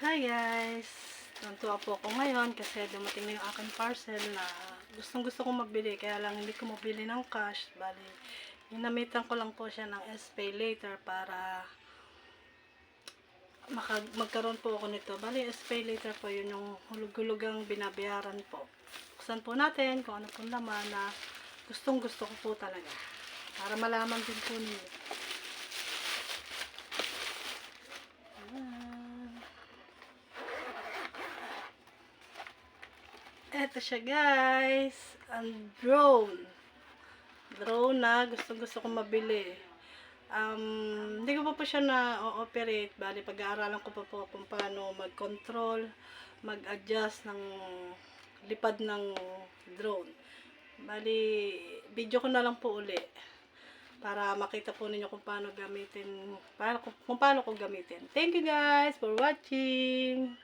Hi guys! Nantuwa po ako ngayon kasi dumating na yung aking parcel na gustong gusto kong magbili kaya lang hindi ko mabili ng cash. Bali, ginamitan ko lang po siya ng S-Pay later para maka, magkaroon po ako nito. Bali, S-Pay later po yun yung hulug-hulugang binabayaran po. Buksan po natin kung ano po naman na gustong gusto ko po talaga. Para malaman din po ninyo. Eto siya guys. Ang drone. Drone na gusto gusto kong mabili. Um, hindi ko pa po siya na-operate. Bali, pag-aaralan ko pa po kung paano mag-control, mag-adjust ng lipad ng drone. Bali, video ko na lang po uli para makita po ninyo kung paano gamitin, para, kung paano ko gamitin. Thank you guys for watching!